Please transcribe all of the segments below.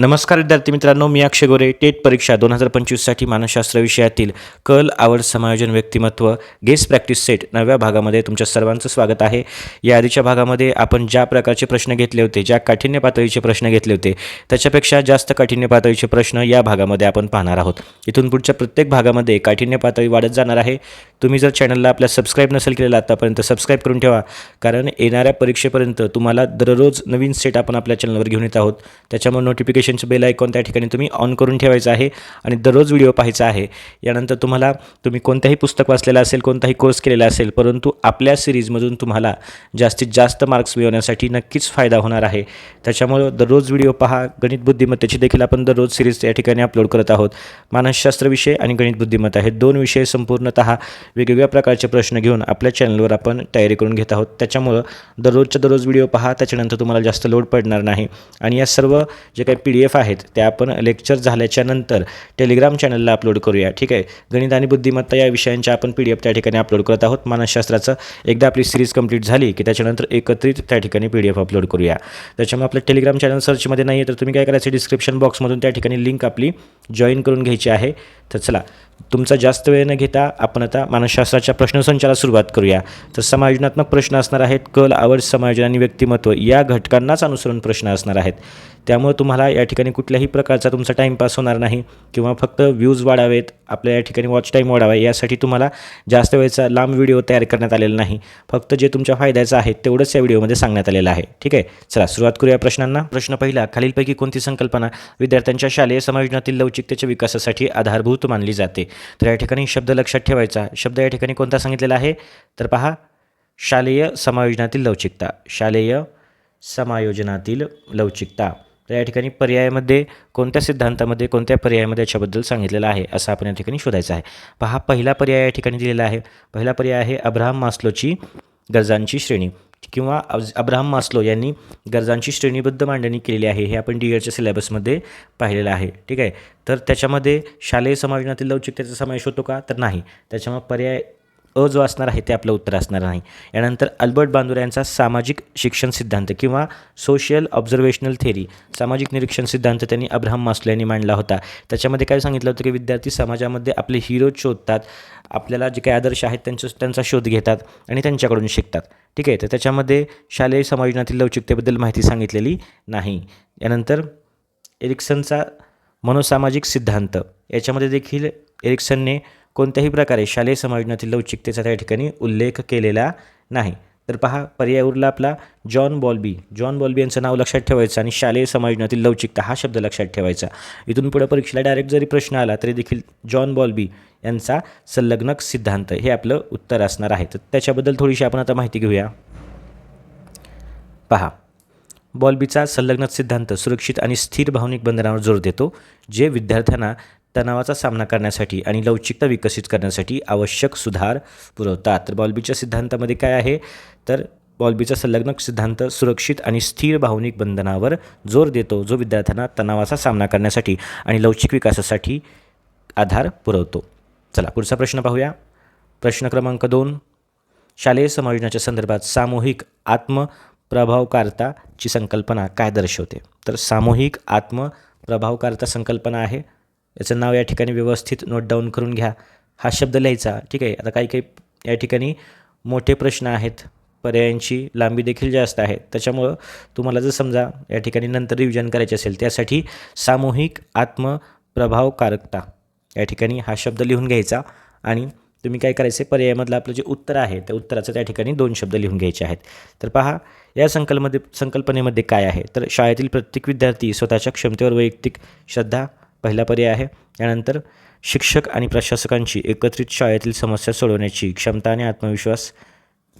नमस्कार विद्यार्थी मित्रांनो मी अक्षय गोरे. टेट परीक्षा दोन हजार पंचवीससाठी मानसशास्त्र विषयातील कल आवड समायोजन व्यक्तिमत्व गेस प्रॅक्टिस सेट नव्या भागामध्ये तुमच्या सर्वांचं स्वागत आहे. या आधीच्या भागामध्ये आपण ज्या प्रकारचे प्रश्न घेतले होते ज्या काठिण्य पातळीचे प्रश्न घेतले होते त्याच्यापेक्षा जास्त काठिण्य पातळीचे प्रश्न या भागामध्ये आपण पाहणार आहोत. इथून पुढच्या प्रत्येक भागामध्ये काठिण्य पातळी वाढत जाणार आहे. तुम्ही जर चॅनलला आपल्या सबस्क्राईब नसेल केलेलं आतापर्यंत सबस्क्राईब करून ठेवा कारण येणाऱ्या परीक्षेपर्यंत तुम्हाला दररोज नवीन सेट आपण आपल्या चॅनलवर घेऊन येत आहोत. त्याच्यामुळे नोटिफिकेशन नोटिफिकेशनचं बेल आयकॉन त्या ठिकाणी तुम्ही ऑन करून ठेवायचं आहे आणि दररोज व्हिडिओ पाहायचा आहे. यानंतर तुम्हाला तुम्ही कोणत्याही पुस्तक वाचलेलं असेल कोणताही कोर्स केलेला असेल परंतु आपल्या सिरीजमधून तुम्हाला जास्तीत जास्त मार्क्स मिळवण्यासाठी नक्कीच फायदा होणार आहे. त्याच्यामुळं दररोज व्हिडिओ पहा. गणित बुद्धिमत्तेची देखील आपण दररोज सिरीज या ठिकाणी अपलोड करत आहोत. मानसशास्त्र विषय आणि गणित बुद्धिमत्ता हे दोन विषय संपूर्णतः वेगवेगळ्या प्रकारचे प्रश्न घेऊन आपल्या चॅनलवर आपण तयारी करून घेत आहोत. त्याच्यामुळं दररोजच्या दररोज व्हिडिओ पहा. त्याच्यानंतर तुम्हाला जास्त लोड पडणार नाही. आणि या सर्व जे काही पी डी पी एफ आहेत त्या आपण लेक्चर झाल्याच्यानंतर टेलिग्राम चॅनलला अपलोड करूया ठीक आहे? गणित आणि बुद्धिमत्ता या विषयांच्या आपण पी डी एफ त्या ठिकाणी अपलोड करत आहोत. मानसशास्त्राचं एकदा आपली सिरीज कंप्लीट झाली की त्याच्यानंतर एकत्रित त्या ठिकाणी पी डी एफ अपलोड करूया. त्याच्यामुळे आपलं टेलिग्राम चॅनल सर्चमध्ये नाही आहे तर तुम्ही काय करायचं? डिस्क्रिप्शन बॉक्समधून त्या ठिकाणी लिंक आपली जॉईन करून घ्यायची आहे. तर चला तुमचा जास्त वेळ न घेता आपण आता मानसशास्त्राच्या प्रश्नसंचाला सुरुवात करूया. तर समायोजनात्मक प्रश्न असणार आहेत कल आवड समायोजन आणि व्यक्तिमत्व या घटकांनाच अनुसरून प्रश्न असणार आहेत. त्यामुळे तुम्हाला या ठिकाणी कुठल्याही प्रकारचा तुमचा टाईमपास होणार नाही किंवा फक्त व्ह्यूज वाढावेत आपल्या या ठिकाणी वॉच टाईम वाढावा यासाठी तुम्हाला जास्त वेळचा लांब व्हिडिओ तयार करण्यात आलेला नाही. फक्त जे तुमच्या फायद्याचं आहे तेवढंच या व्हिडिओमध्ये सांगण्यात आलेलं आहे. ठीक आहे? चला सुरुवात करूया प्रश्नांना. प्रश्न पहिला खालीलपैकी कोणती संकल्पना विद्यार्थ्यांच्या शालेय समायोजनातील लवचिकतेच्या विकासासाठी आधारभूत मानली जाते? तर या ठिकाणी शब्द लक्षात ठेवायचा. शब्द या ठिकाणी कोणता सांगितलेला आहे? तर पहा शालेय समायोजनातील लवचिकता. शालेय समायोजनातील लवचिकता. तर या ठिकाणी पर्यायामध्ये कोणत्या सिद्धांतामध्ये कोणत्या पर्यायामध्ये याच्याबद्दल सांगितलेलं आहे? असं आपण या ठिकाणी शोधायचं आहे. पहा पहिला पर्याय या ठिकाणी दिलेला आहे. पहिला पर्याय आहे अब्राहम मास्लोची गरजांची श्रेणी. किंवा अब्ज अब्राहम मास्लो यांनी गरजांची श्रेणीबद्ध मांडणी केलेली आहे हे आपण डी एडच्या सिलेबसमध्ये पाहिलेलं आहे. ठीक आहे? तर त्याच्यामध्ये शालेय समायोजनातील लवचिकतेचा समावेश होतो का? तर नाही. त्याच्यामुळे पर्याय अ जो असणार आहे ते आपलं उत्तर असणार नाही. यानंतर अल्बर्ट बांदुरा यांचा सामाजिक शिक्षण सिद्धांत किंवा सोशल ऑब्झर्वेशनल थेरी सामाजिक निरीक्षण सिद्धांत त्यांनी अब्राहम मास्लो यांनी मांडला होता. त्याच्यामध्ये काय सांगितलं होतं की विद्यार्थी समाजामध्ये आपले हिरो शोधतात आपल्याला जे काही आदर्श आहेत त्यांचं त्यांचा शोध घेतात आणि त्यांच्याकडून शिकतात. ठीक आहे? तर त्याच्यामध्ये शालेय समायोजनातील लवचिकतेबद्दल माहिती सांगितलेली नाही. यानंतर एरिक्सनचा मनोसामाजिक सिद्धांत याच्यामध्ये देखील एरिक्सनने कोणत्याही प्रकारे शालेय समायोजनातील लवचिकतेचा त्या ठिकाणी उल्लेख केलेला नाही. तर पहा पर्याय उरला आपला. जॉन बॉल्बी. जॉन बॉल्बी यांचं नाव लक्षात ठेवायचं आणि शालेय समायोजनातील लवचिकता हा शब्द लक्षात ठेवायचा. इथून पुढे परीक्षेला डायरेक्ट जरी प्रश्न आला तरी देखील जॉन बॉल्बी यांचा संलग्नक सिद्धांत हे आपलं उत्तर असणार आहे. तर त्याच्याबद्दल थोडीशी आपण आता माहिती घेऊया. पहा. बॉल्बीचा संलग्नक सिद्धांत सुरक्षित आणि स्थिर भावनिक बंधनावर जोर देतो जे विद्यार्थ्यांना तणावाचा सामना करण्यासाठी आणि लवचिकता विकसित करण्यासाठी आवश्यक सुधार पुरवतात. तर बॉल्बीच्या सिद्धांतामध्ये काय आहे? तर बॉल्बीचा संलग्न सिद्धांत सुरक्षित आणि स्थिर भावनिक बंधनावर जोर देतो जो विद्यार्थ्यांना तणावाचा सामना करण्यासाठी आणि लवचिक विकासासाठी आधार पुरवतो. चला पुढचा प्रश्न पाहूया. प्रश्न क्रमांक दोन. शालेय समायोजनाच्या संदर्भात सामूहिक आत्मप्रभावकारताची संकल्पना काय दर्शवते? तर सामूहिक आत्मप्रभावकारता संकल्पना आहे. याचं नाव या ठिकाणी व्यवस्थित नोट डाऊन करून घ्या. हा शब्द लिहायचा. ठीक आहे? आता काही काही या ठिकाणी मोठे प्रश्न आहेत. पर्यायांची लांबी देखील जास्त आहे. त्याच्यामुळं तुम्हाला जर समजा या ठिकाणी नंतर रिव्हिजन करायचे असेल त्यासाठी सामूहिक आत्मप्रभावकारकता या ठिकाणी हा शब्द लिहून घ्यायचा. आणि तुम्ही काय करायचे पर्यायामधलं आपलं जे उत्तर आहे त्या उत्तराचं त्या ठिकाणी दोन शब्द लिहून घ्यायचे आहेत. तर पहा या संकल्पमध्ये संकल्पनेमध्ये काय आहे? तर शाळेतील प्रत्येक विद्यार्थी स्वतःच्या क्षमतेवर वैयक्तिक श्रद्धा पहिला पर्याय आहे. त्यानंतर शिक्षक आणि प्रशासकांची एकत्रित शाळेतील समस्या सोडवण्याची क्षमता आणि आत्मविश्वास.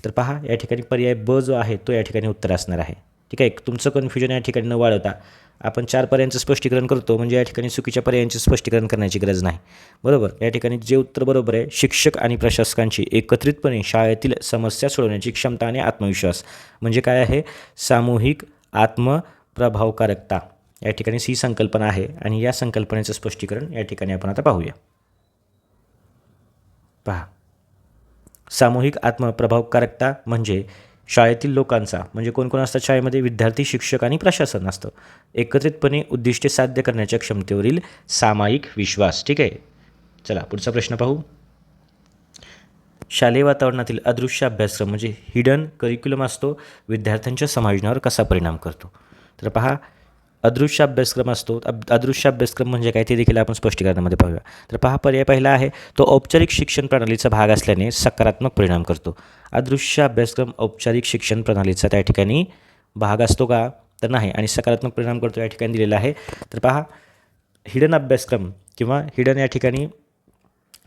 तर पहा या ठिकाणी पर्याय ब जो आहे तो या ठिकाणी उत्तर असणार आहे. ठीक आहे तुमचं कन्फ्युजन या ठिकाणी न वाढवता आपण चार पर्यायांचं स्पष्टीकरण करतो म्हणजे या ठिकाणी चुकीच्या पर्यायांचे स्पष्टीकरण करण्याची गरज नाही. बरोबर? या ठिकाणी जे उत्तर बरोबर आहे शिक्षक आणि प्रशासकांची एकत्रितपणे शाळेतील समस्या सोडवण्याची क्षमता आणि आत्मविश्वास. म्हणजे काय आहे? सामूहिक आत्मप्रभावकारकता या ठिकाणी ही संकल्पना आहे आणि या संकल्पनेचं स्पष्टीकरण या ठिकाणी आपण आता पाहूया. पहा. सामूहिक आत्मप्रभावकारकता म्हणजे शाळेतील लोकांचा म्हणजे कोण कोण असतात शाळेमध्ये विद्यार्थी शिक्षक आणि प्रशासन असतं. एकत्रितपणे उद्दिष्टे साध्य करण्याच्या क्षमतेवरील सामायिक विश्वास. ठीक आहे? चला पुढचा प्रश्न पाहू. शालेय वातावरणातील अदृश्य अभ्यासक्रम म्हणजे हिडन करिक्युलम असतो विद्यार्थ्यांच्या समायोजनावर कसा परिणाम करतो? तर पहा अदृश्य अभ्यासक्रम असतो. अदृश्य अभ्यासक्रम म्हणजे काय ते देखील आपण स्पष्टीकरणामध्ये पाहूया. तर पहा पर्याय पहिला आहे तो औपचारिक शिक्षण प्रणालीचा भाग असल्याने सकारात्मक परिणाम करतो. अदृश्य अभ्यासक्रम औपचारिक शिक्षण प्रणालीचा त्या ठिकाणी भाग असतो का? तर नाही. आणि सकारात्मक परिणाम करतो या ठिकाणी दिलेला आहे. तर पहा हिडन अभ्यासक्रम किंवा हिडन या ठिकाणी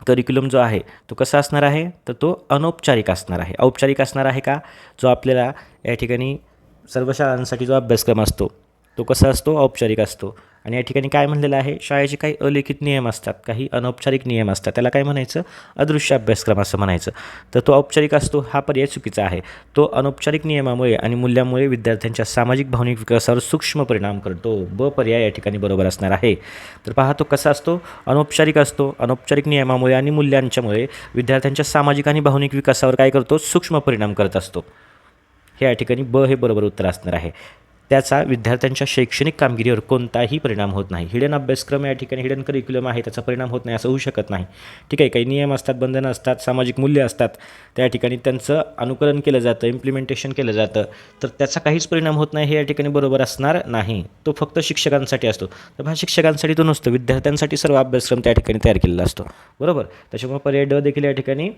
करिक्युलम जो आहे तो कसा असणार आहे? तर तो अनौपचारिक असणार आहे. औपचारिक असणार आहे का? जो आपल्याला या ठिकाणी सर्व शाळांसाठी जो अभ्यासक्रम असतो तो कसा असतो? औपचारिक असतो. आणि या ठिकाणी काय म्हणलेलं आहे? शाळेचे काही अलिखित नियम असतात काही अनौपचारिक नियम असतात. त्याला काय म्हणायचं? अदृश्य अभ्यासक्रम असं म्हणायचं. तर तो औपचारिक असतो हा पर्याय चुकीचा आहे. तो अनौपचारिक नियमामुळे आणि मूल्यामुळे विद्यार्थ्यांच्या सामाजिक भावनिक विकासावर सूक्ष्म परिणाम करतो. ब पर्याय या ठिकाणी बरोबर असणार आहे. तर पहा तो कसा असतो? अनौपचारिक असतो. अनौपचारिक नियमामुळे आणि मूल्यांच्यामुळे विद्यार्थ्यांच्या सामाजिक आणि भावनिक विकासावर काय करतो? सूक्ष्म परिणाम करत असतो. हे या ठिकाणी ब हे बरोबर उत्तर असणार आहे. त्याचा विद्यार्थ्यांच्या शैक्षणिक कामगिरीवर कोणताही परिणाम होत नाही. हिडन अभ्यासक्रम या ठिकाणी हिडन करिक्युलम आहे त्याचा परिणाम होत नाही असं होऊ शकत नाही. ठीक आहे काही नियम असतात बंधनं असतात सामाजिक मूल्य असतात त्या ठिकाणी त्यांचं अनुकरण केलं जातं इम्प्लिमेंटेशन केलं जातं. तर त्याचा काहीच परिणाम होत नाही हे या ठिकाणी बरोबर असणार नाही. तो फक्त शिक्षकांसाठी असतो. तर हा शिक्षकांसाठी तो नसतो विद्यार्थ्यांसाठी सर्व अभ्यासक्रम त्या ठिकाणी तयार केलेला असतो. बरोबर? त्याच्यामुळे पर्याय ड देखील या ठिकाणी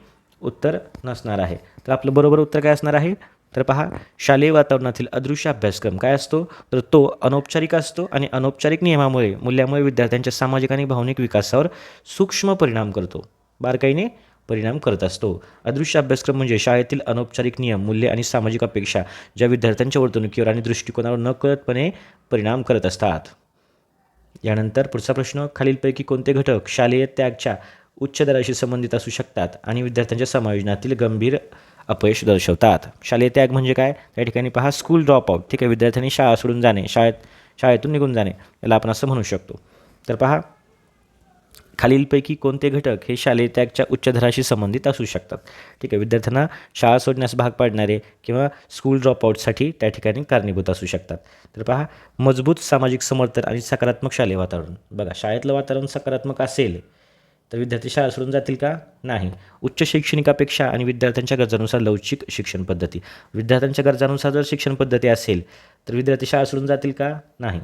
उत्तर नसणार आहे. तर आपलं बरोबर उत्तर काय असणार आहे? तर पहा शालेय वातावरणातील अदृश्य अभ्यासक्रम काय असतो? तर तो अनौपचारिक असतो आणि अनौपचारिक नियमामुळे मूल्यामुळे विद्यार्थ्यांच्या सामाजिक आणि भावनिक विकासावर सूक्ष्म परिणाम करतो. बारकाईने परिणाम करत असतो. अदृश्य अभ्यासक्रम म्हणजे शाळेतील अनौपचारिक नियम मूल्य आणि सामाजिक अपेक्षा ज्या विद्यार्थ्यांच्या वर्तणुकीवर आणि दृष्टिकोनावर नकळतपणे परिणाम करत असतात. यानंतर पुढचा प्रश्न खालीलपैकी कोणते घटक शालेय त्यागच्या उच्च दराशी संबंधित असू शकतात आणि विद्यार्थ्यांच्या समायोजनातील गंभीर अपयश दर्शवतात. शालेय त्याग म्हणजे काय? त्या ठिकाणी पहा स्कूल ड्रॉपआउट ठीक आहे विद्यार्थ्यांनी शाळा सोडून जाणे शाळेत शाळेतून निघून जाणे याला आपण असं म्हणू शकतो. तर पहा खालीलपैकी कोणते घटक हे शालेय त्यागच्या उच्च दराशी संबंधित असू शकतात? ठीक आहे विद्यार्थ्यांना शाळा सोडण्यास भाग पाडणारे किंवा स्कूल ड्रॉपआउटसाठी त्या ठिकाणी कारणीभूत असू शकतात. तर पहा मजबूत सामाजिक समर्थन आणि सकारात्मक शालेय वातावरण. बघा शाळेतलं वातावरण सकारात्मक असेल तर विद्यार्थी शाळा सोडून जातील का? नाही. उच्च शैक्षणिक अपेक्षा आणि विद्यार्थ्यांच्या गरजानुसार लवचिक शिक्षण पद्धती. विद्यार्थ्यांच्या गरजानुसार जर शिक्षण पद्धती असेल तर विद्यार्थी शाळा सोडून जातील का? नाही.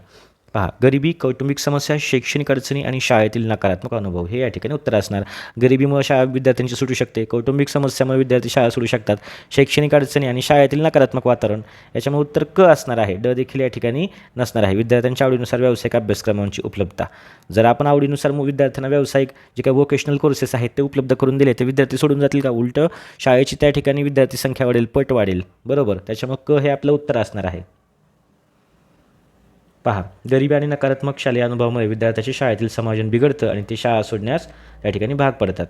पहा गरिबी कौटुंबिक समस्या शैक्षणिक अडचणी आणि शाळेतील नकारात्मक अनुभव हे या ठिकाणी उत्तर असणार. गरिबीमुळे शाळा विद्यार्थ्यांची सुटू शकते कौटुंबिक समस्यामुळे विद्यार्थी शाळा सुटू शकतात शैक्षणिक अडचणी आणि शाळेतील नकारात्मक वातावरण याच्यामुळे उत्तर क असणार आहे ड देखील या ठिकाणी नसणार आहे. विद्यार्थ्यांच्या आवडीनुसार व्यावसायिक अभ्यासक्रमांची उपलब्धता. जर आपण आवडीनुसार मग विद्यार्थ्यांना व्यावसायिक जे काही वोकेशनल कोर्सेस आहेत ते उपलब्ध करून दिले तर विद्यार्थी सोडून जातील का? उलटं शाळेची त्या ठिकाणी विद्यार्थी संख्या वाढेल पट वाढेल. बरोबर? त्याच्यामुळे क हे आपलं उत्तर असणार आहे. पहा गरिबी आणि नकारात्मक शालेय अनुभवामुळे विद्यार्थ्याचे शाळेतील समायोजन बिघडतं आणि ते शाळा सोडण्यास या ठिकाणी भाग पडतात.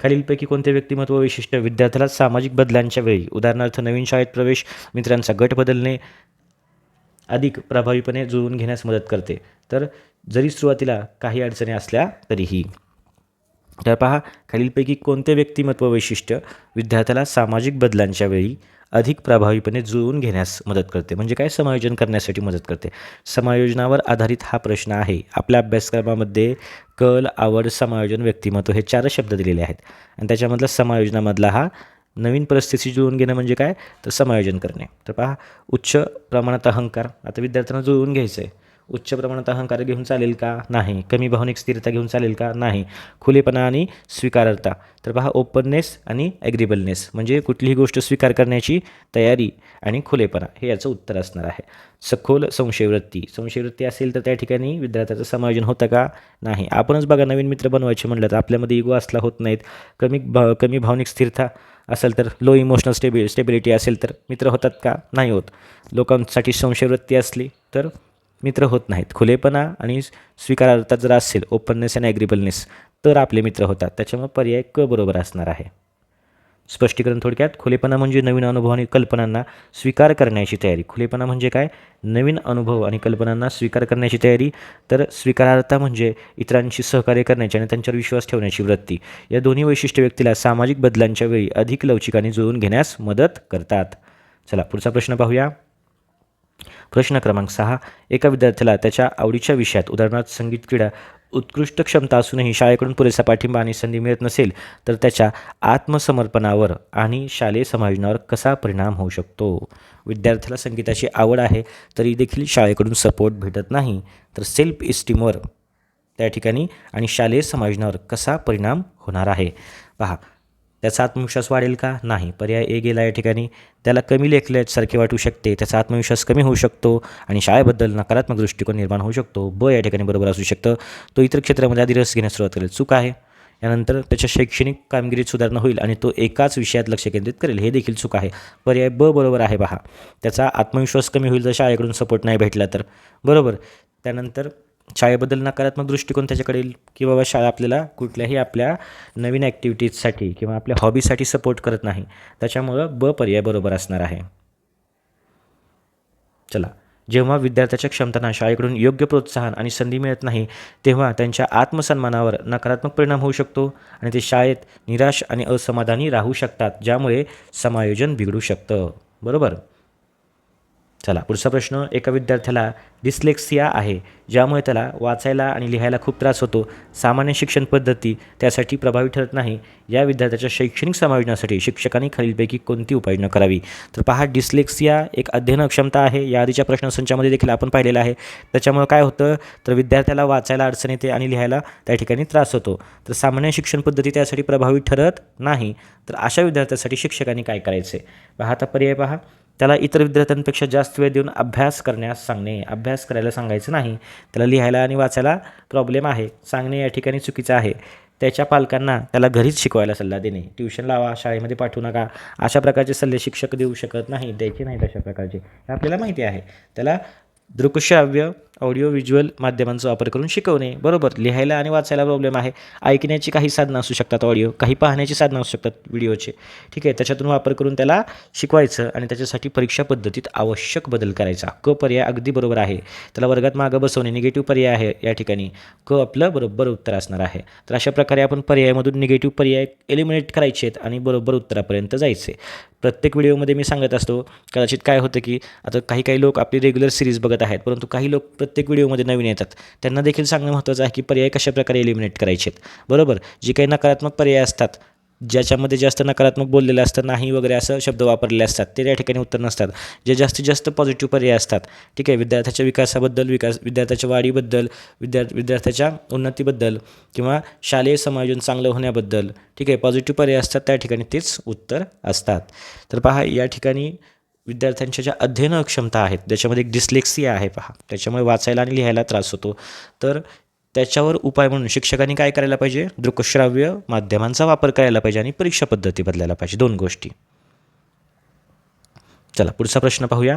खालीलपैकी कोणते व्यक्तिमत्व वैशिष्ट्य विद्यार्थ्याला सामाजिक बदलांच्या वेळी उदाहरणार्थ नवीन शाळेत प्रवेश मित्रांचा गट बदलणे अधिक प्रभावीपणे जुळवून घेण्यास मदत करते. तर जरी सुरुवातीला काही अडचणी असल्या तरीही तर पहा खालीलपैकी कोणते व्यक्तिमत्व वैशिष्ट्य विद्यार्थ्याला सामाजिक बदलांच्या वेळी अधिक प्रभावीपणे जुळवून घेण्यास मदत करते? म्हणजे काय समायोजन करण्यासाठी मदत करते? समायोजनावर आधारित हा प्रश्न आहे. आपल्या अभ्यासक्रमामध्ये कल आवड समायोजन व्यक्तिमत्व हे चार शब्द दिलेले आहेत. आणि त्याच्यामधला समायोजनामधला हा नवीन परिस्थिती जुळवून घेणं म्हणजे काय? तर समायोजन करणे. तर पहा उच्च प्रमाणात अहंकार. आता विद्यार्थ्यांना जुळवून घ्यायचं आहे उच्च प्रमाणात अहंकार घेऊन चालेल का? नाही. कमी भावनिक स्थिरता घेऊन चालेल का? नाही. खुलेपणा आणि स्वीकारता. तर पहा ओपननेस आणि ॲग्रिबलनेस म्हणजे कुठलीही गोष्ट स्वीकार करण्याची तयारी आणि खुलेपणा हे याचं उत्तर असणार आहे. सखोल संशयवृत्ती. संशयवृत्ती असेल तर त्या ठिकाणी विद्यार्थ्याचं समायोजन होतं का? नाही. आपणच बघा नवीन मित्र बनवायचे म्हणलं तर आपल्यामध्ये इगो असला होत नाहीत. कमी भा कमी भावनिक स्थिरता असेल तर लो इमोशनल स्टेबि स्टेबिलिटी असेल तर मित्र होतात का? नाही होत. लोकांसाठी संशयवृत्ती असली तर मित्र होत नाहीत. खुलेपणा आणि स्वीकारार्हता जर असेल ओपननेस अँड ॲग्रिबलनेस तर आपले मित्र होतात. त्याच्यामुळे पर्याय क बरोबर असणार आहे. स्पष्टीकरण थोडक्यात खुलेपणा म्हणजे नवीन अनुभव आणि कल्पनांना स्वीकार करण्याची तयारी. खुलेपणा म्हणजे काय? नवीन अनुभव आणि कल्पनांना स्वीकार करण्याची तयारी. तर स्वीकारार्हता म्हणजे इतरांशी सहकार्य करण्याची आणि त्यांच्यावर विश्वास ठेवण्याची वृत्ती. या दोन्ही वैशिष्ट्य व्यक्तीला सामाजिक बदलांच्या वेळी अधिक लवचिकाने जुळवून घेण्यास मदत करतात. चला पुढचा प्रश्न पाहूया. प्रश्न क्रमांक सहा. एका विद्यार्थ्याला त्याच्या आवडीच्या विषयात उदाहरणार्थ संगीत क्रीडा उत्कृष्ट क्षमता असूनही शाळेकडून पुरेसा पाठिंबा आणि संधी मिळत नसेल तर त्याच्या आत्मसमर्पणावर आणि शालेय समायोजनावर कसा परिणाम होऊ शकतो? विद्यार्थ्याला संगीताची आवड आहे तरी देखील शाळेकडून सपोर्ट भेटत नाही तर सेल्फ इस्टीमवर त्या ठिकाणी आणि शालेय समायोजनावर कसा परिणाम होणार आहे? पहा त्याचा आत्मविश्वास वाढेल का? नाही. पर्याय ए गेला या ठिकाणी. त्याला कमी लेखल्यासारखे वाटू शकते. त्याचा आत्मविश्वास कमी होऊ शकतो आणि शाळेबद्दल नकारात्मक दृष्टिकोन निर्माण होऊ शकतो. ब या ठिकाणी बरोबर असू शकतं. तो इतर क्षेत्रामध्ये आधी रस घेण्यास सुरुवात करेल. चूक आहे. यानंतर त्याच्या शैक्षणिक कामगिरीत सुधारणा होईल आणि तो एकाच विषयात लक्ष केंद्रित करेल. हे देखील चूक आहे. पर्याय ब बरोबर आहे पहा. त्याचा आत्मविश्वास कमी होईल जर शाळेकडून सपोर्ट नाही भेटला तर. बरोबर. त्यानंतर शाळेबद्दल नकारात्मक दृष्टिकोन त्याच्याकडे येईल की बाबा शाळा आपल्याला कुठल्याही आपल्या नवीन ॲक्टिव्हिटीजसाठी किंवा आपल्या हॉबीसाठी सपोर्ट करत नाही. त्याच्यामुळं ब पर्याय बरोबर असणार आहे. चला जेव्हा विद्यार्थ्याच्या क्षमतांना शाळेकडून योग्य प्रोत्साहन आणि संधी मिळत नाही तेव्हा त्यांच्या आत्मसन्मानावर नकारात्मक परिणाम होऊ शकतो आणि ते शाळेत निराश आणि असमाधानी राहू शकतात ज्यामुळे समायोजन बिघडू शकतं. बरोबर? चला पुढचा प्रश्न एका विद्यार्थ्याला डिस्लेक्सिया आहे ज्यामुळे त्याला वाचायला आणि लिहायला खूप त्रास होतो. सामान्य शिक्षण पद्धती त्यासाठी प्रभावी ठरत नाही. या विद्यार्थ्याच्या शैक्षणिक समायोजनासाठी शिक्षकांनी खालीलपैकी कोणती उपाययोजना करावी? तर पहा डिस्लेक्सिया एक अध्ययन अक्षमता आहे. या आधीच्या प्रश्नसंचामध्ये देखील आपण पाहिलेलं आहे. त्याच्यामुळे काय होतं? तर विद्यार्थ्याला वाचायला अडचण येते आणि लिहायला त्या ठिकाणी त्रास होतो. तर सामान्य शिक्षण पद्धती त्यासाठी प्रभावी ठरत नाही. तर अशा विद्यार्थ्यासाठी शिक्षकांनी काय करायचे? पहा आता पर्याय पहा. त्याला इतर विद्यार्थ्यांपेक्षा जास्त वेळ देऊन अभ्यास करण्यास सांगणे. अभ्यास करायला सांगायचं नाही. त्याला लिहायला आणि वाचायला प्रॉब्लेम आहे. सांगणे या ठिकाणी चुकीचं आहे. त्याच्या पालकांना त्याला घरीच शिकवायला सल्ला देणे. ट्युशन लावा शाळेमध्ये पाठवू नका. अशा प्रकारचे सल्ले शिक्षक देऊ शकत नाही. द्यायचे नाहीत अशा प्रकारचे. हे आपल्याला माहिती आहे. त्याला दृकश्राव्य ऑडिओ व्हिज्युअल माध्यमांचा वापर करून शिकवणे. बरोबर लिहायला आणि वाचायला प्रॉब्लेम आहे. ऐकण्याची काही साधनं असू शकतात ऑडिओ काही पाहण्याची साधनं असू शकतात व्हिडिओचे ठीक आहे त्याच्यातून वापर करून त्याला शिकवायचं आणि त्याच्यासाठी परीक्षा पद्धतीत आवश्यक बदल करायचा. क पर्याय अगदी बरोबर आहे. त्याला वर्गात मागं बसवणे निगेटिव्ह पर्याय आहे या ठिकाणी. क आपलं बरोबर उत्तर असणार आहे. तर अशा प्रकारे आपण पर्यायामधून निगेटिव्ह पर्याय एलिमिनेट करायचे आहेत आणि बरोबर उत्तरापर्यंत जायचे. प्रत्येक व्हिडिओमध्ये मी सांगत असतो कदाचित काय होतं की आता काही काही लोक आपली रेग्युलर सिरीज बघत आहेत परंतु काही लोक प्रत्येक व्हिडिओमध्ये नवीन येतात. त्यांना देखील सांगणं महत्त्वाचं आहे की पर्याय कशाप्रकारे एलिमिनेट करायचे आहेत बरोबर? जे काही नकारात्मक पर्याय असतात ज्याच्यामध्ये जास्त नकारात्मक बोललेलं असतं नाही वगैरे असं शब्द वापरलेले असतात ते त्या ठिकाणी उत्तर नसतात. जे जास्तीत जास्त पॉझिटिव्ह पर्याय असतात ठीक आहे विद्यार्थ्याच्या विकासाबद्दल विकास विद्यार्थ्याच्या वाढीबद्दल विद्या विद्यार्थ्याच्या उन्नतीबद्दल किंवा शालेय समायोजन चांगलं होण्याबद्दल ठीक आहे पॉझिटिव्ह पर्याय असतात त्या ठिकाणी तेच उत्तर असतात. तर पहा या ठिकाणी विद्यार्थ्यांच्या ज्या अध्ययन क्षमता आहेत ज्याच्यामध्ये एक डिस्लेक्सिया आहे पहा त्याच्यामुळे वाचायला आणि लिहायला त्रास होतो. तर त्याच्यावर उपाय म्हणून शिक्षकांनी काय करायला पाहिजे? दृकश्राव्य माध्यमांचा वापर करायला पाहिजे आणि परीक्षा पद्धती बदलायला पाहिजे. दोन गोष्टी. चला पुढचा प्रश्न पाहूया.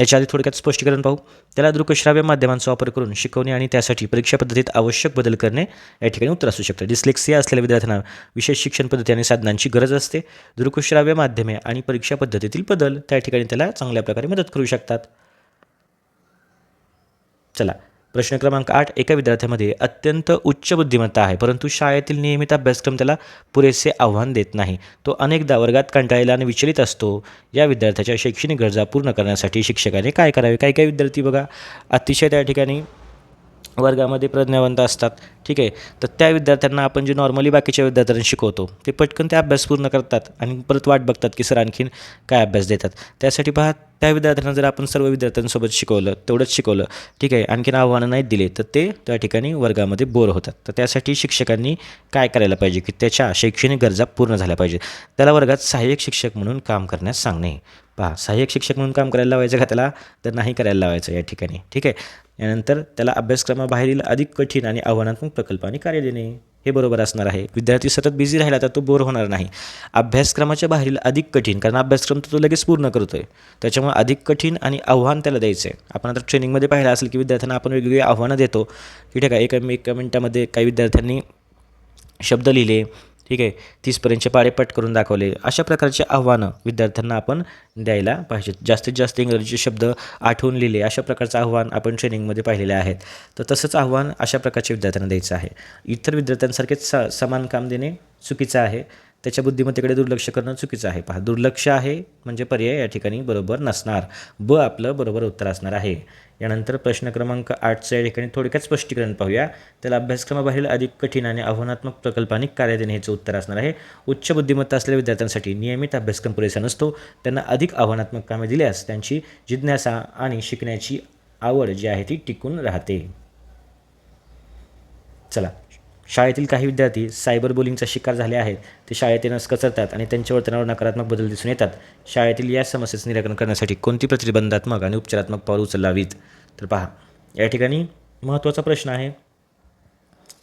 याच्या आधी थोडक्यात स्पष्टीकरण पाहू. त्याला दृकश्राव्य माध्यमांचा वापर करून शिकवणे आणि त्यासाठी परीक्षा पद्धतीत आवश्यक बदल करणे या ठिकाणी उत्तर असू शकतं. डिस्लेक्सिया असलेल्या विद्यार्थ्यांना विशेष शिक्षण पद्धती आणि साधनांची गरज असते. दृकश्राव्य माध्यमे आणि परीक्षा पद्धतीतील बदल त्या ठिकाणी त्याला चांगल्या प्रकारे मदत करू शकतात. चला. प्रश्न क्रमांक आठ एका विद्यार्थ्यामध्ये अत्यंत उच्च बुद्धिमत्ता आहे परंतु शाळेतील नियमित अभ्यासक्रम त्याला पुरेसे आव्हान देत नाही. तो अनेकदा वर्गात कंटाळलेला आणि विचलित असतो. या विद्यार्थ्याच्या शैक्षणिक गरजा पूर्ण करण्यासाठी शिक्षकाने काय करावे? काही काही विद्यार्थी बघा अतिशय त्या ठिकाणी वर्गामध्ये प्रज्ञावंत असतात. ठीक आहे? तर त्या विद्यार्थ्यांना आपण जे नॉर्मली बाकीच्या विद्यार्थ्यांना शिकवतो ते पटकन ते अभ्यास पूर्ण करतात आणि परत वाट बघतात की सर आणखीन काय अभ्यास देतात. त्यासाठी पहा त्या विद्यार्थ्यांना जर आपण सर्व विद्यार्थ्यांसोबत शिकवलं तेवढंच शिकवलं ठीक आहे? आणखीन आव्हानं नाही दिले तर ते त्या ठिकाणी वर्गामध्ये बोर होतात. तर त्यासाठी शिक्षकांनी काय करायला पाहिजे की त्याच्या शैक्षणिक गरजा पूर्ण झाल्या पाहिजे त्याला वर्गात सहाय्यक शिक्षक म्हणून काम करण्यास सांगणे. पहा सहाय्यक शिक्षक म्हणून काम करायला लावायचं का त्याला? तर नाही करायला लावायचं या ठिकाणी. ठीक आहे? यानंतर त्याला अभ्यासक्रमाबाहेरील अधिक कठीण आणि आव्हानात्मक प्रकल्प आणि कार्य देणे हे बरोबर असणार आहे. विद्यार्थी सतत बिझी राहिला तर तो बोर होणार नाही. अभ्यासक्रमाच्या बाहेरील अधिक कठीण कारण अभ्यासक्रम तर तो लगेच पूर्ण करतो आहे त्याच्यामुळे अधिक कठीण आणि आव्हान त्याला द्यायचं आहे आपण आता ट्रेनिंगमध्ये पाहिलं असेल की विद्यार्थ्यांना आपण वेगवेगळी आव्हानं देतो. की ठीक आहे एका एका मिनटामध्ये काही विद्यार्थ्यांनी शब्द लिहिले ठीक आहे. तीसपर्यंतचे पाडेपाठ करून दाखवले. अशा प्रकारचे आव्हानं विद्यार्थ्यांना आपण द्यायला पाहिजेत. जास्तीत जास्त इंग्रजीचे शब्द आठवून लिहिले. अशा प्रकारचं आव्हान आपण ट्रेनिंगमध्ये पाहिलेले आहेत. तर तसंच आव्हान अशा प्रकारच्या विद्यार्थ्यांना द्यायचं आहे. इतर विद्यार्थ्यांसारखेच स समान काम देणे चुकीचं आहे. त्याच्या बुद्धिमत्तेकडे दुर्लक्ष करणं चुकीचं आहे. पहा दुर्लक्ष आहे म्हणजे पर्याय या ठिकाणी बरोबर नसणार. ब आपलं बरोबर उत्तर असणार आहे. यानंतर प्रश्न क्रमांक आठचं या ठिकाणी थोडक्यात स्पष्टीकरण पाहूया. त्याला अभ्यासक्रमाबाहेरील अधिक कठीण आणि आव्हानात्मक प्रकल्पाने कार्य देणे हेचं उत्तर असणार आहे. उच्च बुद्धिमत्ता असलेल्या विद्यार्थ्यांसाठी नियमित अभ्यासक्रम पुरेसा नसतो. त्यांना अधिक आव्हानात्मक कामे दिल्यास त्यांची जिज्ञासा आणि शिकण्याची आवड जी आहे ती टिकून राहते. चला शाळेतील काही विद्यार्थी सायबर बुलिंगचा शिकार झाले आहेत. ते शाळेत येण्यास कचरतात आणि त्यांच्या वर्तनावर नकारात्मक बदल दिसून येतात. शाळेतील या समस्येचं निराकरण करण्यासाठी कोणती प्रतिबंधात्मक आणि उपचारात्मक पावलं उचलावीत? तर पहा या ठिकाणी महत्त्वाचा प्रश्न आहे.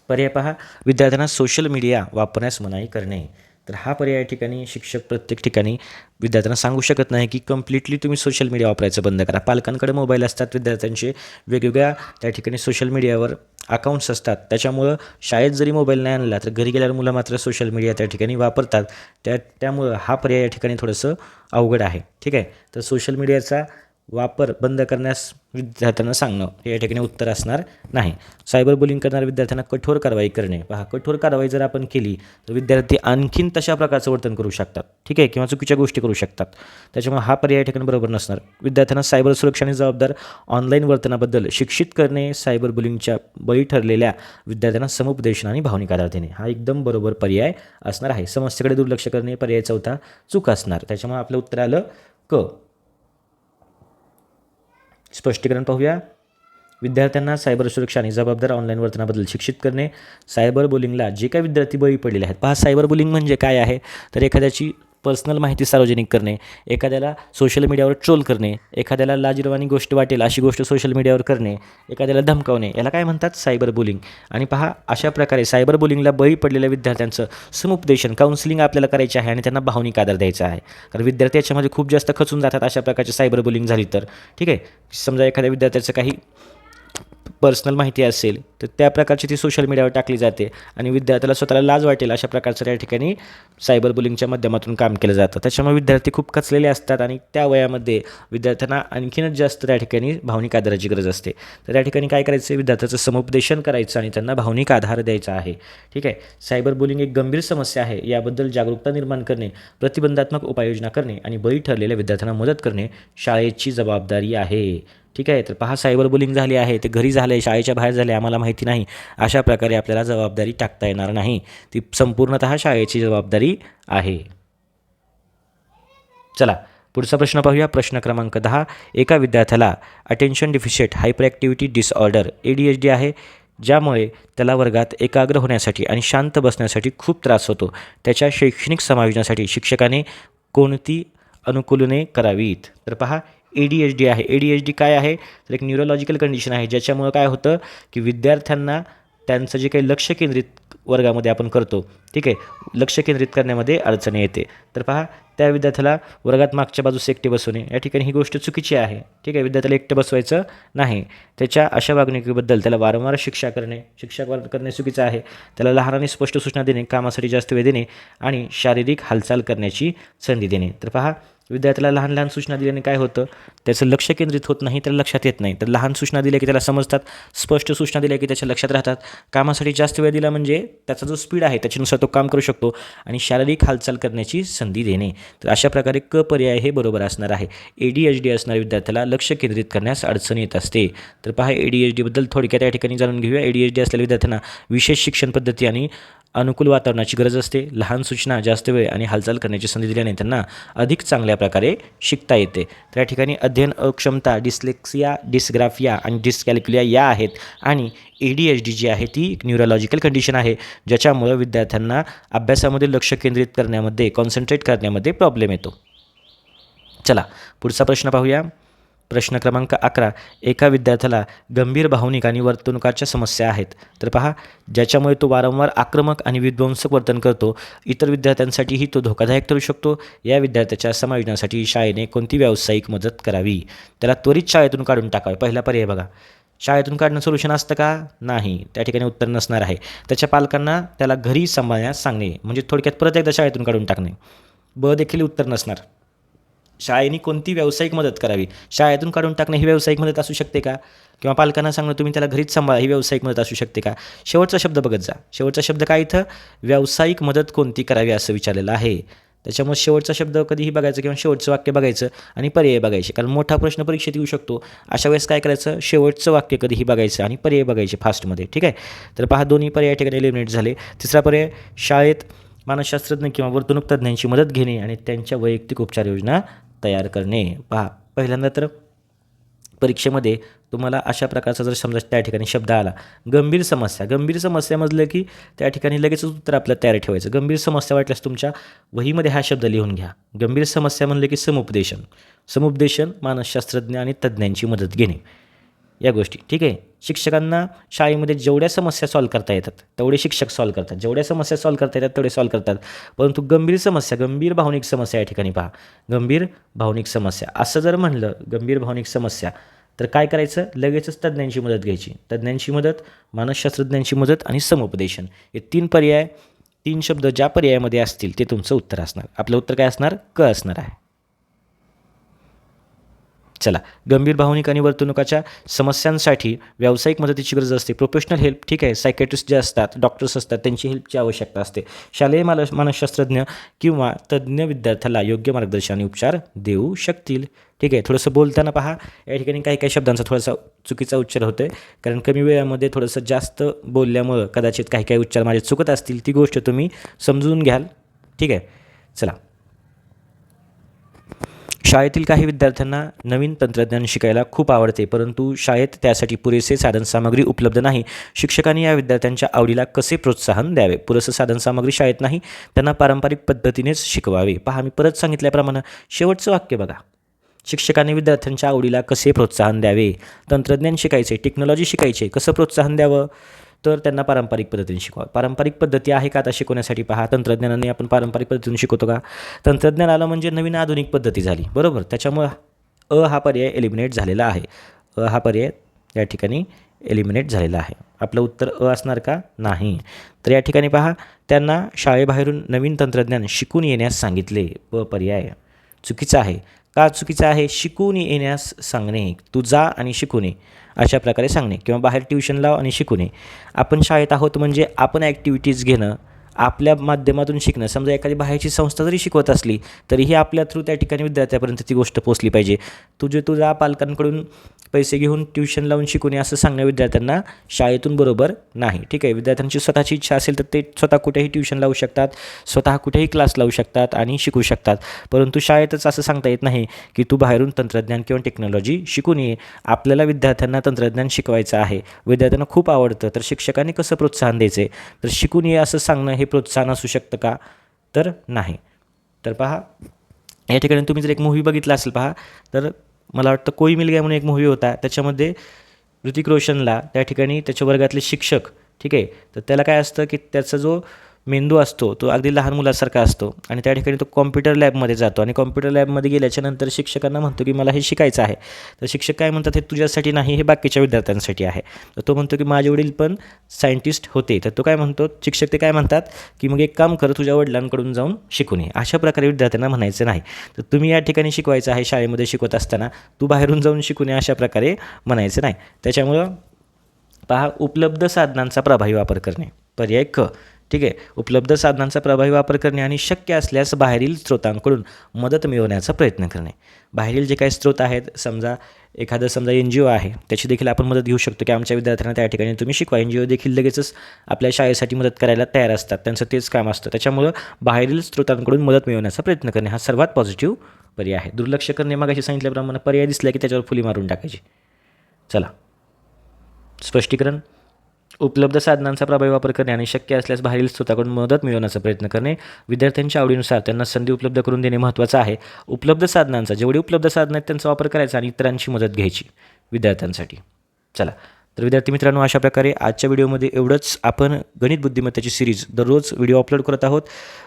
पर्याय पहा. विद्यार्थ्यांना सोशल मीडिया वापरण्यास मनाई करणे. तर हा पर्याय ठिकाणी शिक्षक प्रत्येक ठिकाणी विद्यार्थ्यांना सांगू शकत नाही की कम्प्लिटली तुम्ही सोशल मीडिया वापरायचं बंद करा. पालकांकडे मोबाईल असतात विद्यार्थ्यांचे वेगवेगळ्या त्या ठिकाणी सोशल मीडियावर अकाउंट्स असतात. त्याच्यामुळं शाळेत जरी मोबाईल नाही आणला तर घरी गेल्यावर मुलं मात्र सोशल मीडिया त्या ठिकाणी वापरतात. त्या त्यामुळं हा पर्याय या ठिकाणी थोडंसं अवघड आहे. ठीक आहे? तर सोशल मीडियाचा वापर बंद करण्यास विद्यार्थ्यांना सांगणं हे या ठिकाणी उत्तर असणार नाही. सायबर बुलिंग करणाऱ्या विद्यार्थ्यांना कठोर कारवाई करणे. पहा कठोर कारवाई जर आपण केली तर विद्यार्थी आणखीन तशा प्रकारचं वर्तन करू शकतात. ठीक आहे? किंवा चुकीच्या गोष्टी करू शकतात. त्याच्यामुळे हा पर्याय या ठिकाणी बरोबर नसणार. विद्यार्थ्यांना सायबर सुरक्षा आणि जबाबदार ऑनलाईन वर्तनाबद्दल शिक्षित करणे सायबर बुलिंगच्या बळी ठरलेल्या विद्यार्थ्यांना समुपदेशन आणि भावनिक आधार देणे. हा एकदम बरोबर पर्याय असणार आहे. समस्येकडे दुर्लक्ष करणे पर्याय चौथा चूक असणार. त्याच्यामुळे आपलं उत्तर आलं क. स्पष्टीकरण पाहूया. विद्यार्थ्यांना सायबर सुरक्षा आणि जबाबदार ऑनलाईन वर्तनाबद्दल शिक्षित करणे. सायबर बुलिंगला जे काही विद्यार्थी बळी पडलेले आहेत पहा सायबर बुलिंग म्हणजे काय आहे? तर एखाद्याची पर्सनल माहिती सार्वजनिक करणे एखाद्याला सोशल मीडियावर ट्रोल करणे एखाद्याला लाजिरवाणी गोष्ट वाटेल अशी गोष्ट सोशल मीडियावर करणे एखाद्याला धमकावणे याला काय म्हणतात? सायबर बुलिंग आणि पहा अशा प्रकारे सायबर बुलिंगला बळी पडलेल्या विद्यार्थ्यांचं समुपदेशन काउन्सिलिंग आपल्याला करायचे आहे आणि त्यांना भावनिक आधार द्यायचा आहे. कारण विद्यार्थी याच्यामध्ये खूप जास्त खचून जातात अशा प्रकारची सायबर बुलिंग झाली तर. ठीक आहे? समजा एखाद्या विद्यार्थ्याचं काही पर्सनल माहिती असेल तर त्या प्रकारची ती सोशल मीडियावर टाकली जाते आणि विद्यार्थ्याला स्वतःला लाज वाटेल अशा प्रकारचं त्या ठिकाणी सायबर बुलिंगच्या माध्यमातून काम केलं जातं. त्याच्यामुळे विद्यार्थी खूप खचलेले असतात आणि त्या वयामध्ये विद्यार्थ्यांना आणखीनच जास्त त्या ठिकाणी भावनिक आधाराची गरज असते. तर त्या ठिकाणी काय करायचं आहे विद्यार्थ्याचं समुपदेशन करायचं आणि त्यांना भावनिक आधार द्यायचा आहे. ठीक आहे? सायबर बुलिंग एक गंभीर समस्या आहे. याबद्दल जागरूकता निर्माण करणे प्रतिबंधात्मक उपाययोजना करणे आणि बळी ठरलेल्या विद्यार्थ्यांना मदत करणे शाळेची जबाबदारी आहे. ठीक आहे? तर पहा सायबर बुलिंग झाली आहे ते घरी झालं आहे शाळेच्या बाहेर झाले आम्हाला माहिती नाही. अशा प्रकारे आपल्याला जबाबदारी टाकता येणार नाही. ती संपूर्णतः शाळेची जबाबदारी आहे. चला पुढचा प्रश्न पाहूया. प्रश्न क्रमांक दहा. एका विद्यार्थ्याला attention deficit hyperactivity disorder A D H D आहे ज्यामुळे त्याला वर्गात एकाग्र होण्यासाठी आणि शांत बसण्यासाठी खूप त्रास होतो. त्याच्या शैक्षणिक समायोजनासाठी शिक्षकाने कोणती अनुकूलने करावीत? तर पहा ए डी एच डी आहे. ए डी एच डी काय आहे? तर एक न्यूरोलॉजिकल कंडिशन आहे ज्याच्यामुळं काय होतं की विद्यार्थ्यांना त्यांचं जे काही लक्ष केंद्रित वर्गामध्ये आपण करतो ठीक आहे लक्ष केंद्रित करण्यामध्ये अडचणी येते. तर पहा त्या विद्यार्थ्याला वर्गात मागच्या बाजूस एकटे बसवणे या ठिकाणी ही गोष्ट चुकीची आहे ठीक आहे विद्यार्थ्याला एकटे बसवायचं नाही. त्याच्या अशा वागणुकीबद्दल त्याला वारंवार शिक्षा करणे शिक्षा करणे चुकीचं आहे. त्याला लहानाने स्पष्ट सूचना देणे कामासाठी जास्त वेळ देणे आणि शारीरिक हालचाल करण्याची संधी देणे. तर पहा विद्यार्थ्याला लहान लहान सूचना दिल्याने काय होतं? त्याचं लक्ष केंद्रित होत नाही तर लक्षात येत नाही. तर लहान सूचना दिल्या की त्याला समजतात स्पष्ट सूचना दिल्या की त्याच्या लक्षात राहतात. कामासाठी जास्त वेळ दिला म्हणजे त्याचा जो स्पीड आहे त्याच्यानुसार तो काम करू शकतो आणि शारीरिक हालचाल करण्याची संधी देणे. तर अशा प्रकारे क पर्याय हे बरोबर असणार आहे. ए डी एच डी असणाऱ्या विद्यार्थ्याला लक्ष केंद्रित करण्यास अडचण येत असते. तर पहा ए डी एच डीबद्दल थोडक्यात या ठिकाणी जाणून घेऊया. ए डी एच डी असलेल्या विद्यार्थ्यांना विशेष शिक्षण पद्धती आणि अनुकूल वातावरणाची गरज असते. लहान सूचना जास्त वेळ आणि हालचाल करण्याची संधी दिल्याने त्यांना अधिक चांगल्या प्रकारे शिकता येते. तर या ठिकाणी अध्ययन अक्षमता डिस्लेक्सिया डिस्ग्राफिया आणि डिस्कॅल्क्युलिया या आहेत आणि ए डी एच डी जी आहे ती एक न्यूरोलॉजिकल कंडिशन आहे ज्याच्यामुळं विद्यार्थ्यांना अभ्यासामध्ये लक्ष केंद्रित करण्यामध्ये कॉन्सन्ट्रेट करण्यामध्ये प्रॉब्लेम येतो. चला पुढचा प्रश्न पाहूया. प्रश्न क्रमांक अकरा. एका विद्यार्थ्याला गंभीर भावनिक आणि वर्तणुकाच्या समस्या आहेत. तर पहा ज्याच्यामुळे तो वारंवार आक्रमक आणि विध्वंसक वर्तन करतो इतर विद्यार्थ्यांसाठीही तो धोकादायक ठरू शकतो. या विद्यार्थ्याच्या समायोजनासाठी शाळेने कोणती व्यावसायिक मदत करावी? त्याला त्वरित शाळेतून काढून टाकावे. पहिला पर्याय बघा. शाळेतून काढणं सोल्युशन असतं का? नाही. त्या ठिकाणी उत्तर नसणार आहे. त्याच्या पालकांना त्याला घरी सांभाळण्यास सांगणे म्हणजे थोडक्यात परत एकदा शाळेतून काढून टाकणे. ब देखील उत्तर नसणार. शाळेने कोणती व्यावसायिक मदत करावी? शाळेतून काढून टाकणे ही व्यावसायिक मदत असू शकते का? किंवा पालकांना सांगणं तुम्ही त्याला घरीच सांभाळा ही व्यावसायिक मदत असू शकते का? शेवटचा शब्द बघत जा. शेवटचा शब्द काय इथं? व्यावसायिक मदत कोणती करावी? असं विचारलेलं आहे. त्याच्यामुळे शेवटचा शब्द कधीही बघायचं किंवा शेवटचं वाक्य बघायचं आणि पर्याय बघायचे. कारण मोठा प्रश्न परीक्षेत येऊ शकतो. अशा वेळेस काय करायचं? शेवटचं वाक्य कधीही बघायचं आणि पर्याय बघायचे फास्टमध्ये. ठीक आहे? तर पहा दोन्ही पर्याय ठिकाणी एलिमिनेट झाले. तिसरा पर्याय शाळेत मानसशास्त्रज्ञ किंवा वर्तणूक तज्ज्ञांची मदत घेणे आणि त्यांच्या वैयक्तिक उपचार योजना तयार करणे. पहा पहिल्यांदा तर परीक्षेमध्ये तुम्हाला अशा प्रकारचा जर समजा त्या ठिकाणी शब्द आला गंभीर समस्या गंभीर समस्या म्हटलं की त्या ठिकाणी लगेच उत्तर आपल्याला तयार ठेवायचं. गंभीर समस्या वाटल्यास तुमच्या वहीमध्ये हा शब्द लिहून घ्या. गंभीर समस्या म्हणलं की समुपदेशन. समुपदेशन मानसशास्त्रज्ञ आणि तज्ज्ञांची मदत घेणे. या गोष्टी. ठीक आहे? शिक्षकांना शाळेमध्ये जेवढ्या समस्या सॉल्व करता येतात तेवढे शिक्षक सॉल्व करतात. जेवढ्या समस्या सॉल्व करता येतात तेवढे सॉल्व करतात. परंतु गंभीर समस्या गंभीर भावनिक समस्या या ठिकाणी पहा. गंभीर भावनिक समस्या. असं जर म्हणलं गंभीर भावनिक समस्या तर काय करायचं? लगेचच तज्ज्ञांची मदत घ्यायची. तज्ज्ञांची मदत मानसशास्त्रज्ञांची मदत आणि समुपदेशन. हे तीन पर्याय तीन शब्द ज्या पर्यायामध्ये असतील ते तुमचं उत्तर असणार. आपलं उत्तर काय असणार? क असणार आहे. चला गंभीर भावनिक आणि वर्तणुकाच्या समस्यांसाठी व्यावसायिक मदतीची गरज असते. प्रोफेशनल हेल्प ठीक आहे. सायकॅट्रिस्ट जे असतात डॉक्टर्स असतात त्यांची हेल्पची आवश्यकता असते. शालेय माल मानसशास्त्रज्ञ किंवा तज्ज्ञ विद्यार्थ्याला योग्य मार्गदर्शन आणि उपचार देऊ शकतील. ठीक आहे. थोडंसं बोलताना पहा. या ठिकाणी काही काही शब्दांचा थोडासा चुकीचा उच्चार होतो आहे कारण कमी वेळामध्ये थोडंसं जास्त बोलल्यामुळं कदाचित काही काही उच्चार माझे चुकत असतील. ती गोष्ट तुम्ही समजून घ्याल. ठीक आहे. चला. शाळेतील काही विद्यार्थ्यांना नवीन तंत्रज्ञान शिकायला खूप आवडते परंतु शाळेत त्यासाठी पुरेसे साधनसामग्री उपलब्ध नाही. शिक्षकांनी या विद्यार्थ्यांच्या आवडीला कसे प्रोत्साहन द्यावे? पुरेसं साधनसामग्री शाळेत नाही त्यांना पारंपरिक पद्धतीनेच शिकवावे. पहा मी परत सांगितल्याप्रमाणे शेवटचं वाक्य बघा. शिक्षकांनी विद्यार्थ्यांच्या आवडीला कसे प्रोत्साहन द्यावे? तंत्रज्ञान शिकायचे टेक्नॉलॉजी शिकायचे कसं प्रोत्साहन द्यावं? तर त्यांना पारंपरिक पद्धतीने शिकवा. पारंपरिक पद्धती आहे का? आता शिकवण्यासाठी पहा. तंत्रज्ञानाने आपण पारंपरिक पद्धतीने शिकवतो का? तंत्रज्ञान आलं म्हणजे नवीन आधुनिक पद्धती झाली. बरोबर? त्याच्यामुळं अ हा पर्याय एलिमिनेट झालेला आहे. अ हा पर्याय या ठिकाणी एलिमिनेट झालेला आहे. आपलं उत्तर अ असणार का? नाही. तर या ठिकाणी पहा. त्यांना शाळेबाहेरून नवीन तंत्रज्ञान शिकून येण्यास सांगितले प पर्याय चुकीचं आहे. का चुकीचं आहे? शिकून येण्यास सांगणे. तू जा आणि शिकून ये. अशा प्रकारे सांगणे. किंवा बाहेर ट्युशन लाव आणि शिकू नये आपण शाळेत आहोत म्हणजे आपण ॲक्टिव्हिटीज घेणं आपल्या माध्यमातून शिकणं. समजा एखादी बाहेरची संस्था जरी शिकवत असली तरीही आपल्या थ्रू त्या ठिकाणी विद्यार्थ्यापर्यंत ती गोष्ट पोचली पाहिजे. तुझे तुझ्या पालकांकडून पैसे घेऊन ट्युशन लावून शिकून ये असं सांगणं विद्यार्थ्यांना शाळेतून बरोबर नाही. ठीक आहे विद्यार्थ्यांची स्वतःची इच्छा असेल तर ते स्वतः कुठेही ट्युशन लावू शकतात स्वतः कुठेही क्लास लावू शकतात आणि शिकू शकतात. परंतु शाळेतच असं सांगता येत नाही की तू बाहेरून तंत्रज्ञान किंवा टेक्नॉलॉजी शिकून ये. आपल्याला विद्यार्थ्यांना तंत्रज्ञान शिकवायचं आहे. विद्यार्थ्यांना खूप आवडतं. तर शिक्षकांनी कसं प्रोत्साहन द्यायचे तर शिकून ये असं सांगणं हे प्रोत्साहन असू शकतं का? तर नाही. तर पहा या ठिकाणी तुम्ही जर एक मूव्ही बघितला असेल पहा तर मला वाटतं कोई मिल गया म्हणून एक मूव्ही होता. त्याच्यामध्ये ऋतिक रोशनला त्या ठिकाणी त्याच्या वर्गातले शिक्षक ठीक आहे? तर त्याला काय असतं की त्याचा जो मेंदू असतो तो अगदी लहान मुलासारखा असतो आणि त्या ठिकाणी तो कॉम्प्युटर लॅबमध्ये जातो आणि कॉम्प्युटर लॅबमध्ये गेल्याच्यानंतर शिक्षकांना म्हणतो की मला हे शिकायचं आहे. तर शिक्षक काय म्हणतात हे तुझ्यासाठी नाही हे बाकीच्या विद्यार्थ्यांसाठी आहे. तर तो म्हणतो की माझे वडील पण सायंटिस्ट होते. तर तो काय म्हणतो शिक्षक ते काय म्हणतात की मग एक काम कर तुझ्या वडिलांकडून जाऊन शिकून ये अशा प्रकारे विद्यार्थ्यांना म्हणायचं नाही. तर तुम्ही या ठिकाणी शिकवायचं आहे शाळेमध्ये शिकवत असताना तू बाहेरून जाऊन शिकून ये अशा प्रकारे म्हणायचं नाही. त्याच्यामुळं पहा उपलब्ध साधनांचा प्रभावी वापर करणे. पर्याय क. ठीक आहे? उपलब्ध साधनांचा प्रभावी वापर करणे आणि शक्य असल्यास बाहेरील स्रोतांकडून मदत मिळवण्याचा प्रयत्न करणे. बाहेरील जे काही स्रोत आहेत समजा एखादं समजा एन जी ओ आहे त्याची देखील आपण मदत घेऊ शकतो की आमच्या विद्यार्थ्यांना त्या ठिकाणी तुम्ही शिकवा. एन जी ओ देखील लगेचच आपल्या शाळेसाठी मदत करायला तयार असतात. त्यांचं तेच काम असतं. त्याच्यामुळं बाहेरील स्रोतांकडून मदत मिळवण्याचा प्रयत्न करणे हा सर्वात पॉझिटिव्ह पर्याय आहे. दुर्लक्ष करणे मग अशी सांगितल्याप्रमाणे पर्याय दिसला की त्याच्यावर फुली मारून टाकायची. चला. स्पष्टीकरण. उपलब्ध साधनांचा प्रभावी वापर करणे आणि शक्य असल्यास बाहेरील स्रोताकडून मदत मिळवण्याचा प्रयत्न करणे. विद्यार्थ्यांच्या आवडीनुसार त्यांना संधी उपलब्ध करून देणे महत्त्वाचं आहे. उपलब्ध साधनांचा जेवढी उपलब्ध साधनं आहेत त्यांचा वापर करायचा आणि इतरांची मदत घ्यायची विद्यार्थ्यांसाठी. चला तर विद्यार्थी मित्रांनो अशा प्रकारे आजच्या व्हिडिओमध्ये एवढंच. आपण गणित बुद्धिमत्तेची सिरीज दररोज व्हिडिओ अपलोड करत आहोत.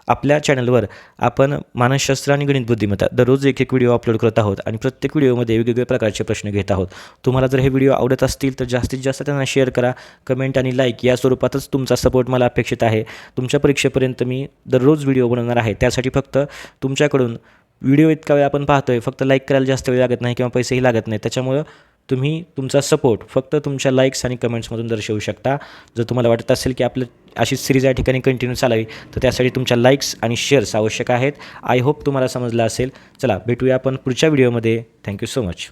आपल्या चॅनलवर आपण मानसशास्त्र आणि गणित बुद्धिमत्ता दररोज एक एक व्हिडिओ अपलोड करत आहोत आणि प्रत्येक व्हिडिओमध्ये वेगवेगळ्या प्रकारचे प्रश्न घेत आहोत. तुम्हाला जर हे व्हिडिओ आवडत असतील तर जास्तीत जास्त त्यांना शेअर करा कमेंट आणि लाईक या स्वरूपातच तुमचा सपोर्ट मला अपेक्षित आहे. तुमच्या परीक्षेपर्यंत मी दररोज व्हिडिओ बनवणार आहे. त्यासाठी फक्त तुमच्याकडून व्हिडिओ इतका वेळ आपण पाहतोय फक्त लाईक करायला जास्त वेळ लागत नाही किंवा पैसेही लागत नाही. त्याच्यामुळं तुम्ही तुमचा सपोर्ट फक्त तुमच्या लाईक्स आणि कमेंट्समधून दर्शवू शकता. जर तुम्हाला वाटत असेल की आपलं अशीच सिरीज या ठिकाणी कंटिन्यू चालावी तर त्यासाठी तुमच्या लाईक्स आणि शेअर्स आवश्यक आहेत. आय होप तुम्हाला समजलं असेल. चला भेटूया आपण पुढच्या व्हिडिओमध्ये थँक्यू सो मच